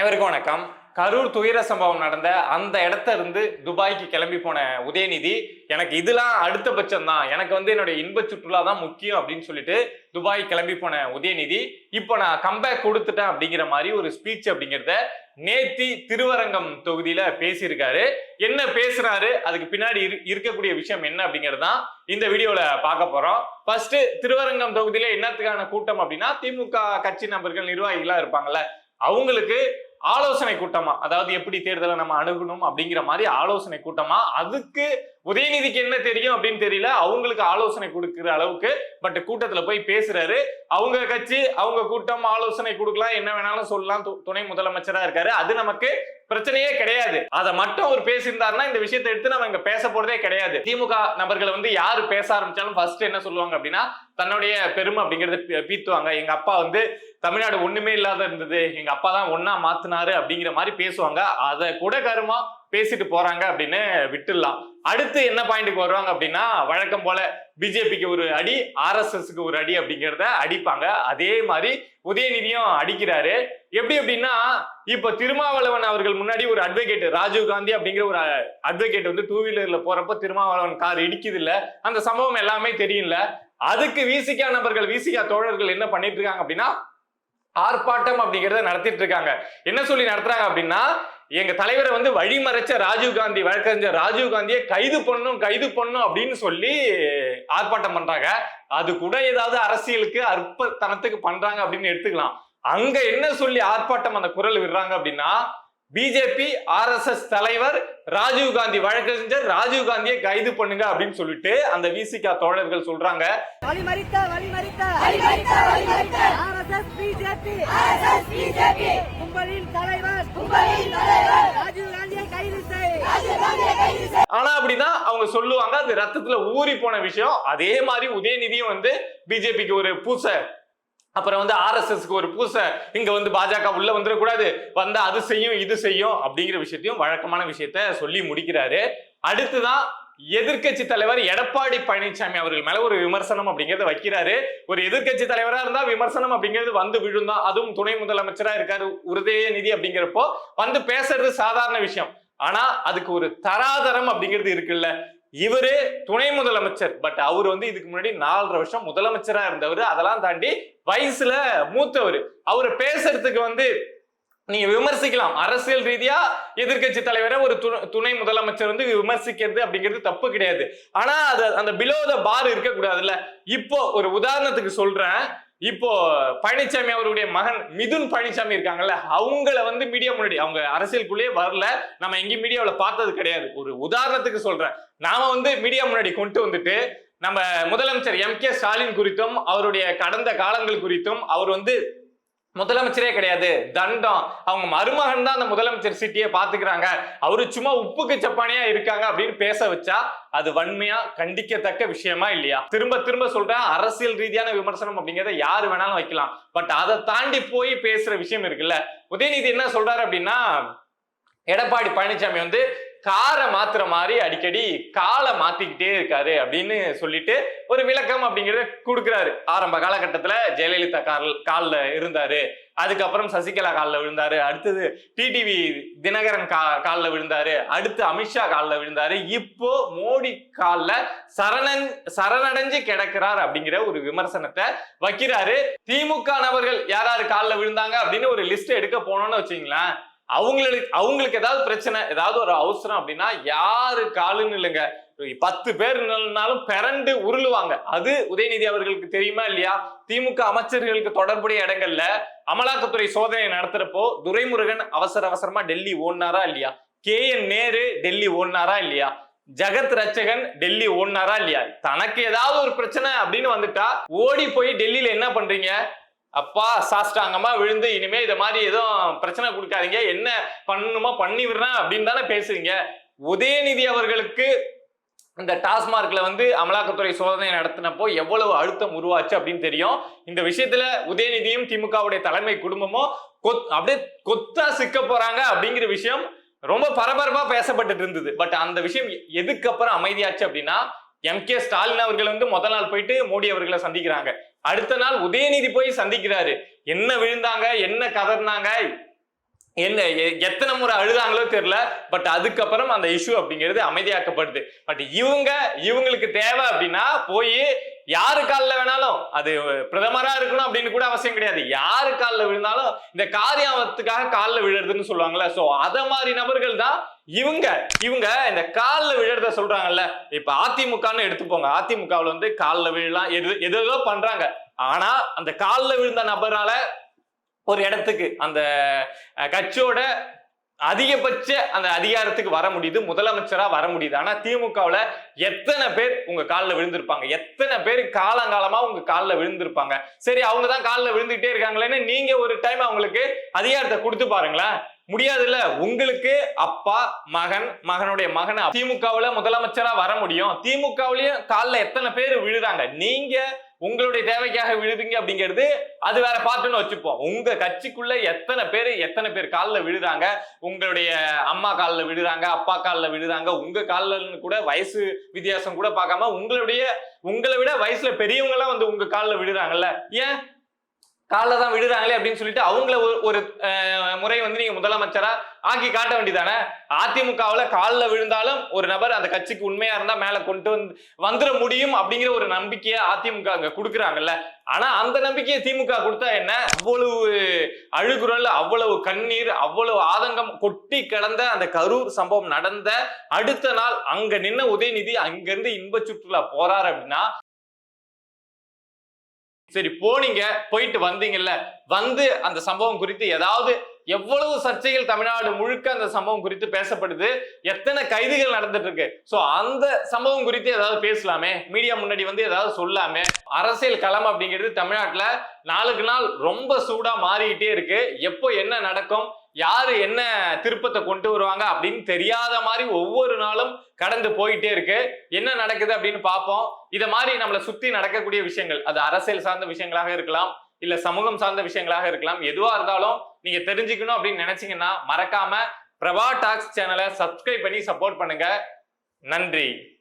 அனைவருக்கும் வணக்கம். கரூர் துயர சம்பவம் நடந்த அந்த இடத்த இருந்து துபாய்க்கு கிளம்பி போன உதயநிதி எனக்கு இதெல்லாம் அடுத்த பட்சம் தான் எனக்கு வந்து என்னுடைய இன்ப சுற்றுலா தான் முக்கியம் அப்படின்னு சொல்லிட்டு துபாய் கிளம்பி போன உதயநிதி இப்போ நான் கம்பேக் கொடுத்துட்டேன் அப்படிங்கிற மாதிரி ஒரு ஸ்பீச் அப்படிங்கிறத நேத்தி திருவரங்கம் தொகுதியில பேசியிருக்காரு. என்ன பேசுறாரு? அதுக்கு பின்னாடி இரு- இருக்கக்கூடிய விஷயம் என்ன அப்படிங்கிறது தான் இந்த வீடியோல பார்க்க போறோம். ஃபர்ஸ்ட் திருவரங்கம் தொகுதியில என்னத்துக்கான கூட்டம் அப்படின்னா திமுக கட்சி நபர்கள் நிர்வாகிகளா இருப்பாங்கல்ல அவங்களுக்கு ஆலோசனை கூட்டமா அதாவது எப்படி தேர்தலை நம்ம அணுகணும் அப்படிங்கிற மாதிரி ஆலோசனை கூட்டமா அதுக்கு உதயநிதிக்கு என்ன தெரியும் அப்படின்னு தெரியல. அவங்களுக்கு ஆலோசனை கொடுக்கிற அளவுக்கு பட் கூட்டத்துல போய் பேசுறாரு. அவங்க கட்சி அவங்க கூட்டம் ஆலோசனை கொடுக்கலாம் என்ன வேணாலும் சொல்லலாம். துணை முதலமைச்சரா இருக்காரு. அது நமக்கு பிரச்சனையே கிடையாது. அதை மட்டும் அவர் பேசியிருந்தாருன்னா இந்த விஷயத்தை எடுத்து நம்ம இங்க பேச போறதே கிடையாது. திமுக நபர்களை வந்து யாரு பேச ஆரம்பிச்சாலும் ஃபர்ஸ்ட் என்ன சொல்லுவாங்க அப்படின்னா தன்னுடைய பெருமை அப்படிங்கறத பீ- பீத்துவாங்க. எங்க அப்பா வந்து தமிழ்நாடு ஒண்ணுமே இல்லாத இருந்தது. எங்க அப்பா தான் ஒன்னா மாத்தினாரு அப்படிங்கிற மாதிரி பேசுவாங்க. அதை கூட கருமா பேசிட்டு போறாங்க அப்படின்னு விட்டுடலாம். அடுத்து என்ன பாயிண்ட்டுக்கு வருவாங்க அப்படின்னா வழக்கம் போல பிஜேபிக்கு ஒரு அடி ஆர்எஸ்எஸ்க்கு ஒரு அடி அப்படிங்கிறத அடிப்பாங்க. அதே மாதிரி உதயநிதியும் அடிக்கிறாரு. எப்படி அப்படின்னா இப்ப திருமாவளவன் அவர்கள் முன்னாடி ஒரு அட்வொகேட் ராஜீவ் காந்தி அப்படிங்கிற ஒரு அட்வொகேட் வந்து டூ வீலர்ல போறப்ப திருமாவளவன் கார் இடிக்குது இல்ல அந்த சம்பவம் எல்லாமே தெரியும்ல. அதுக்கு விசிகா நபர்கள் விசிகா தோழர்கள் என்ன பண்ணிட்டு இருக்காங்க அப்படின்னா ஆர்ப்பாட்டம் அப்படிங்கிறத நடத்திட்டு இருக்காங்க. என்ன சொல்லி நடத்துறாங்க அப்படின்னா எங்க தலைவரை வந்து வழிமறைச்ச ராஜீவ் காந்தி வழக்கறிஞர் ராஜீவ் காந்தியை கைது பண்ணும் கைது பண்ணும் அப்படின்னு சொல்லி ஆர்ப்பாட்டம் பண்றாங்க. அது கூட ஏதாவது அரசியலுக்கு அற்பத்தனத்துக்கு பண்றாங்க அப்படின்னு எடுத்துக்கலாம். அங்க என்ன சொல்லி ஆர்ப்பாட்டம் அந்த குரல் விடுறாங்க அப்படின்னா பிஜேபி ஆர்எஸ்எஸ் தலைவர் ராஜீவ் காந்தி வழக்கறிஞர் ராஜீவ் காந்தியை கைது பண்ணுங்க அப்படின்னு சொல்லிட்டு அந்த விசிகா தோழர்கள் சொல்றாங்க. வழிமறித்த ஆனா அப்படிதான் அவங்க சொல்லுவாங்க அது ரத்தத்துல ஊறி போன விஷயம். அதே மாதிரி உதயநிதியும் வந்து பிஜேபிக்கு ஒரு பூசை அப்புறம் வந்து ஆர்எஸ்எஸ்க்கு ஒரு பூசை இங்க வந்து பாஜக உள்ள வந்துடக்கூடாது. வந்தா அது செய்யும் இது செய்யும் அப்படிங்கிற விஷயத்தையும் வழக்கமான விஷயத்த சொல்லி முடிக்கிறாரு. அடுத்துதான் எதிர்க்கட்சி தலைவர் எடப்பாடி பழனிசாமி அவர்கள் மேல ஒரு விமர்சனம் அப்படிங்கறத வைக்கிறாரு. ஒரு எதிர்க்கட்சி தலைவரா இருந்தா விமர்சனம் அப்படிங்கிறது வந்து விழுந்தான் அதுவும் துணை முதலமைச்சரா இருக்காரு உதயநிதி அப்படிங்கிறப்போ வந்து பேசுறது சாதாரண விஷயம். ஆனா அதுக்கு ஒரு தராதரம் அப்படிங்கிறது இருக்குல்ல. இவரு துணை முதலமைச்சர். பட் அவர் வந்து இதுக்கு முன்னாடி நாலரை வருஷம் முதலமைச்சரா இருந்தவர். அதெல்லாம் தாண்டி வயசுல மூத்தவர். அவரை பேசுறதுக்கு வந்து நீங்க விமர்சிக்கலாம். அரசியல் ரீதியா எதிர்க்கட்சி தலைவரை ஒரு துணை- துணை முதலமைச்சர் வந்து விமர்சிக்கிறது அப்படிங்கிறது தப்பு கிடையாது. ஆனா அது அந்த பிலோ த பார் இருக்க கூடாதுல்ல இப்போ ஒரு உதாரணத்துக்கு சொல்றேன். இப்போ பழனிசாமி அவருடைய மகன் மிதுன் பழனிசாமி இருக்காங்கல்ல அவங்கள வந்து மீடியா முன்னாடி அவங்க அரசியலுக்குள்ளேயே வரல. நம்ம எங்கேயும் மீடியாவில் பார்த்தது கிடையாது. ஒரு உதாரணத்துக்கு சொல்றேன். நாம வந்து மீடியா முன்னாடி கொண்டு வந்துட்டு நம்ம முதலமைச்சர் எம் கே ஸ்டாலின் குறித்தும் அவருடைய கடந்த காலங்கள் குறித்தும் அவர் வந்து முதலமைச்சரே கிடையாது. தண்டம். அவங்க மருமகன் தான் அந்த முதலமைச்சர் சிட்டியை பாத்துக்கிறாங்க அவரு சும்மா உப்புக்கு சப்பானியா இருக்காங்க அப்படின்னு பேச வச்சா அது வன்மையா கண்டிக்கத்தக்க விஷயமா இல்லையா? திரும்ப திரும்ப சொல்றேன் அரசியல் ரீதியான விமர்சனம் அப்படிங்கிறத யாரு வேணாலும் வைக்கலாம். பட் அதை தாண்டி போய் பேசுற விஷயம் இருக்குல்ல. உதயநிதி என்ன சொல்றாரு அப்படின்னா எடப்பாடி பழனிசாமி வந்து காரை மாத்துற மாதிரி அடிக்கடி காலை மாத்திக்கிட்டே இருக்காரு அப்படின்னு சொல்லிட்டு ஒரு விளக்கம் அப்படிங்கறத கொடுக்குறாரு. ஆரம்ப காலகட்டத்துல ஜெயலலிதா கால் கால்ல இருந்தாரு அதுக்கப்புறம் சசிகலா காலில் விழுந்தாரு. அடுத்தது டிடிவி தினகரன் கா காலில் விழுந்தாரு. அடுத்து அமித்ஷா காலில் விழுந்தாரு. இப்போ மோடி காலில் சரணன் சரணடைஞ்சு கிடக்கிறார் அப்படிங்கிற ஒரு விமர்சனத்தை வைக்கிறாரு. திமுக நபர்கள் யார் யார் காலில் விழுந்தாங்க அப்படின்னு ஒரு லிஸ்ட் எடுக்க போனோம்னு வச்சுங்களேன். அவங்களுக்கு அவங்களுக்கு ஏதாவது பிரச்சனை ஏதாவது ஒரு அவசரம் அப்படின்னா யாரு காலுன்னு இல்லைங்க பத்து பேர் நின்னாலும் பிறண்டு உருளுவாங்க. அது உதயநிதி அவர்களுக்கு தெரியுமா இல்லையா? திமுக அமைச்சர்களுக்கு தொடர்புடைய இடங்கள்ல அமலாக்கத்துறை சோதனை நடத்துறப்போ துரைமுருகன் அவசர அவசரமா டெல்லி ஓடினாரா இல்லையா? கே என் நேரு டெல்லி ஓடினாரா இல்லையா? ஜெகத் ரச்சகன் டெல்லி ஓடினாரா இல்லையா? தனக்கு ஏதாவது ஒரு பிரச்சனை அப்படின்னு வந்துட்டா ஓடி போய் டெல்லியில என்ன பண்றீங்க? அப்பா சாஷ்டாங்கமா விழுந்து இனிமே இதை மாதிரி எதுவும் பிரச்சனை கொடுக்காதீங்க. என்ன பண்ணணுமோ பண்ணி விடுறேன் அப்படின்னு தானே பேசுறீங்க. உதயநிதி அவர்களுக்கு இந்த டாஸ்மார்க்ல வந்து அமலாக்கத்துறை சோதனை நடத்தினப்போ எவ்வளவு அழுத்தம் உருவாச்சு அப்படின்னு தெரியும். இந்த விஷயத்துல உதயநிதியும் திமுகவுடைய தலைமை குடும்பமும் கொத் அப்படியே கொத்தா சிக்க போறாங்க அப்படிங்கிற விஷயம் ரொம்ப பரபரப்பா பேசப்பட்டு இருந்தது. பட் அந்த விஷயம் எதுக்கப்புறம் அமைதியாச்சு அப்படின்னா எம் கே ஸ்டாலின் அவர்கள் வந்து முதல் நாள் போயிட்டு மோடி அவர்களை சந்திக்கிறாங்க. அடுத்த நாள் உதயநிதி போய் சந்திக்கிறாரு. என்ன விழுந்தாங்க? என்ன கதர்னாங்க? என்ன எ- எத்தனை முறை அழுதாங்களோ தெரியல. பட் அதுக்கப்புறம் அந்த இஷ்யூ அப்படிங்கிறது அமைதியாக்கப்படுது. பட் இவங்க இவங்களுக்கு தேவை அப்படின்னா போய் யாரு காலில் வேணாலும் அது பிரதமரா இருக்கணும் அப்படின்னு கூட அவசியம் கிடையாது. யாரு காலில் விழுந்தாலும் இந்த காரியாமத்துக்காக காலில் விழுறதுன்னு சொல்லுவாங்கல்ல. ஸோ அதை மாதிரி நபர்கள் தான் இவங்க. இவங்க இந்த காலில் விழுறத சொல்றாங்கல்ல. இப்ப அதிமுகன்னு எடுத்துப்போங்க அதிமுகவில் வந்து காலில் விழலாம் எது எதோ பண்றாங்க. ஆனா அந்த காலில் விழுந்த நபரால ஒரு இடத்துக்கு அந்த கட்சியோட அதிகபட்ச அந்த அதிகாரத்துக்கு வர முடியுது முதலமைச்சரா வர முடியுது. ஆனா திமுகவுல எத்தனை பேர் உங்க காலில் விழுந்திருப்பாங்க? எத்தனை பேர் காலங்காலமா உங்க காலில் விழுந்திருப்பாங்க? சரி அவங்க தான் காலில் விழுந்துகிட்டே இருக்காங்களேன்னு நீங்க ஒரு டைம் அவங்களுக்கு அதிகாரத்தை கொடுத்து பாருங்களேன். முடியாதுல்ல உங்களுக்கு அப்பா மகன் மகனுடைய மகன் திமுகவுல முதலமைச்சரா வர முடியும். திமுகவுலயும் காலில் எத்தனை பேர் விழுறாங்க? நீங்க உங்களுடைய தேவைக்காக விழுதுங்க அப்படிங்கிறது அது வேற பாட்டுன்னு வச்சுப்போம். உங்க கட்சிக்குள்ள எத்தனை பேர் எத்தனை பேர் காலில் விழுறாங்க உங்களுடைய அம்மா காலில் விழுறாங்க அப்பா காலில் விழுறாங்க உங்க காலில் கூட வயசு வித்தியாசம் கூட பார்க்காம உங்களுடைய உங்களை விட வயசுல பெரியவங்க எல்லாம் வந்து உங்க காலில் விழுறாங்கல்ல. ஏன்? காலில் தான் விடுறாங்களே அப்படின்னு சொல்லிட்டு அவங்கள ஒரு ஒரு அஹ், முறை வந்து நீங்க முதலமைச்சரா ஆக்கி காட்ட வேண்டியதானே? அதிமுகவுல காலில் விழுந்தாலும் ஒரு நபர் அந்த கட்சிக்கு உண்மையா இருந்தா மேல கொண்டு வந்து வந்துட முடியும் அப்படிங்கிற ஒரு நம்பிக்கையை அதிமுக அங்க கொடுக்குறாங்கல்ல. ஆனா அந்த நம்பிக்கையை திமுக கொடுத்தா என்ன? அவ்வளவு அழுகுரல் அவ்வளவு கண்ணீர் அவ்வளவு ஆதங்கம் கொட்டி கிடந்த அந்த கரூர் சம்பவம் நடந்த அடுத்த நாள் அங்க நின்ன உதயநிதி அங்கிருந்து இன்ப சுற்றுலா போறாரு அப்படின்னா சரி போனீங்க போயிட்டு வந்தீங்கல்ல. வந்து அந்த சம்பவம் குறித்து ஏதாவது எவ்வளவு சர்ச்சைகள் தமிழ்நாடு முழுக்க அந்த சம்பவம் குறித்து பேசப்படுது எத்தனை கைதுகள் நடந்துட்டு இருக்கு சோ அந்த சம்பவம் குறித்து ஏதாவது பேசலாமே? மீடியா முன்னாடி வந்து ஏதாவது சொல்லாமே? அரசியல் களம் அப்படிங்கிறது தமிழ்நாட்டுல நாளுக்கு நாள் ரொம்ப சூடா மாறிக்கிட்டே இருக்கு. எப்போ என்ன நடக்கும்? யாரு என்ன திருப்பத்தை கொண்டு வருவாங்க அப்படின்னு தெரியாத மாதிரி ஒவ்வொரு நாளும் கடந்து போயிட்டே இருக்கு. என்ன நடக்குது அப்படின்னு பார்ப்போம். இத மாதிரி நம்மளை சுத்தி நடக்கக்கூடிய விஷயங்கள் அது அரசியல் சார்ந்த விஷயங்களாக இருக்கலாம் இல்ல சமூகம் சார்ந்த விஷயங்களாக இருக்கலாம் எதுவா இருந்தாலும் நீங்க தெரிஞ்சுக்கணும் அப்படின்னு நினைச்சீங்கன்னா மறக்காம பிரபா டாக்ஸ் சேனலை சப்ஸ்கிரைப் பண்ணி சப்போர்ட் பண்ணுங்க. நன்றி.